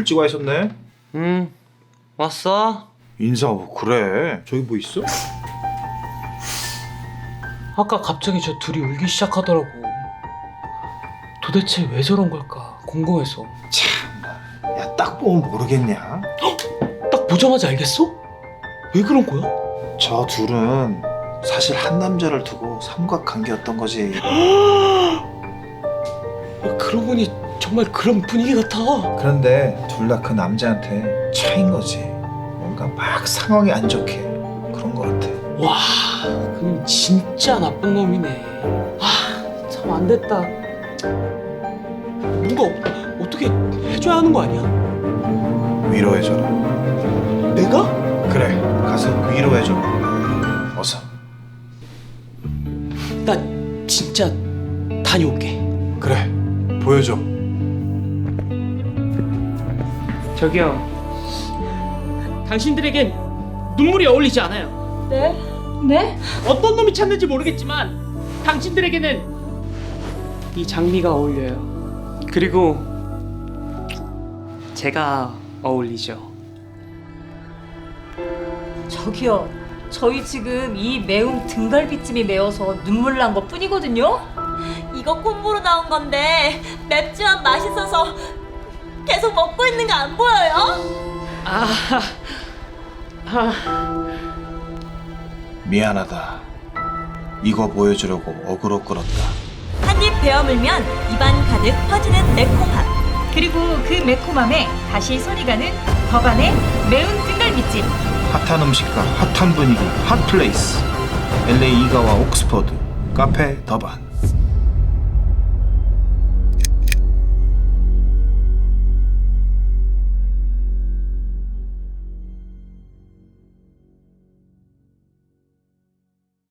일찍 와 있었네. 응 왔어? 인사 그래. 저기 뭐 있어? 아까 갑자기 저 둘이 울기 시작하더라고. 도대체 왜 저런 걸까 궁금해서. 야 딱 보면 모르겠냐? 딱 보자마자 알겠어? 왜 그런 거야? 저 둘은 사실 한 남자를 두고 삼각관계였던 거지. 야, 그러고 보니 정말 그런 분위기 같아. 그런데 둘 다 그 남자한테 차인 거지. 뭔가 막 상황이 안 좋게 그런 거 같아. 와, 그럼 진짜 나쁜 놈이네. 아, 참 안 됐다. 뭔가 어- 어떻게 해줘야 하는 거 아니야? 위로해줘라. 내가? 그래. 가서 위로해줘라. 어서. 나 진짜 다녀올게. 그래. 보여줘. 저기요. 당신들에겐 눈물이 어울리지 않아요. 네? 네? 어떤 놈이 찾는지 모르겠지만 당신들에게는 이 장미가 어울려요. 그리고 제가 어울리죠. 저기요. 저희 지금 이 매운 등갈비찜이 매워서 눈물 난 것 뿐이거든요. 이거 콤보로 나온 건데 맵지만 맛있어서 계속 먹고 있는 거 안 보여요? 아, 아, 미안하다. 이거 보여주려고 어그로 끌었다. 한 입 베어 물면 입안 가득 퍼지는 매콤함. 그리고 그 매콤함에 다시 손이 가는 법안의 매운 등갈비찜. 핫한 음식과 핫한 분위기, 핫 플레이스. LA 이가와 옥스퍼드, 카페 더반.